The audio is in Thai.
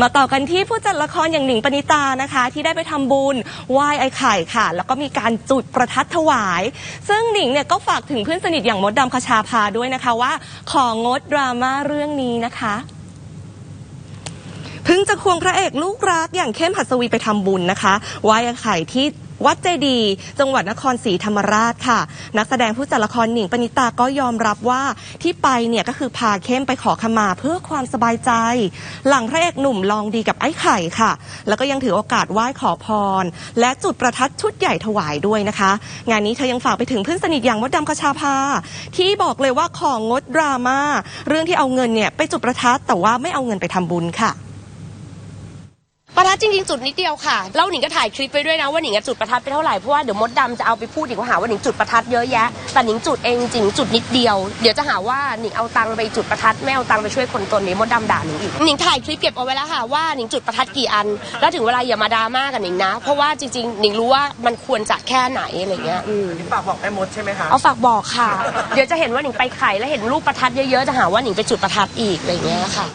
มาต่อกันที่ผู้จัดละครอย่างหนิงปณิตานะคะ ที่ได้ไปทำบุญไหว้ไอ้ไข่ค่ะ แล้วก็มีการจุดประทัดถวาย ซึ่งหนิงเนี่ยก็ฝากถึงเพื่อนสนิทอย่างมดดำคชาพาด้วยนะคะว่า ของดดราม่าเรื่องนี้นะคะ เพิ่งจะควงพระเอกลูกรักอย่างเข้มหัสวีไปทำบุญนะคะไหว้ไอ้ไข่ที่ วัดเจดี จังหวัดนครศรีธรรมราชค่ะ นักแสดงผู้จัดละครหนิงปณิตาก็ยอมรับว่าที่ไปเนี่ยก็คือพาเข้มไปขอขมาเพื่อความสบายใจ หลังพระเอกหนุ่มลองดีกับไอ้ไข่ค่ะ แล้วก็ยังถือโอกาสไหว้ขอพร และจุดประทัดชุดใหญ่ถวายด้วยนะคะ งานนี้เธอยังฝากไปถึงเพื่อนสนิทอย่างมดดำคชาภาที่บอกเลยว่าของงดดราม่าเรื่องที่เอาเงินเนี่ยไปจุดประทัดแต่ว่าไม่เอาเงินไปทำบุญค่ะ จริงๆจุดนิดเดียวค่ะแล้วหนิงก็ถ่ายคลิปไปด้วยนะว่าหนิงอะจุดประทัดไปเท่าไหร่เพราะว่าเดี๋ยวมดดำจะเอาไปพูดอีกว่าหาว่าหนิงจุดประทัดเยอะแยะแต่หนิงจุดเองจริงจุดนิดเดียว เดี๋ยวจะหาว่าหนิงเอาตังค์ไปจุดประทัดไม่เอาตังค์ไปช่วยคนตนนี้มดดำด่าหนิงอีกหนิงถ่ายคลิปเก็บเอาไว้แล้วค่ะว่าหนิงจุดประทัดกี่อัน แล้วถึงเวลาอย่ามาดราม่ากับหนิงนะ เพราะว่าจริงๆหนิงรู้ว่ามันควรจะแค่ไหนอะไรเงี้ยอืม ฝากบอกแม่มดใช่ไหมคะ เอาฝากบอกค่ะ เดี๋ยวจะเห็นว่าหนิงไปไข่แล้วเห็นรูปประทัดเยอะๆ จะหาว่าหนิงไปจุดประทัดอีกอะไรเงี้ยค่ะ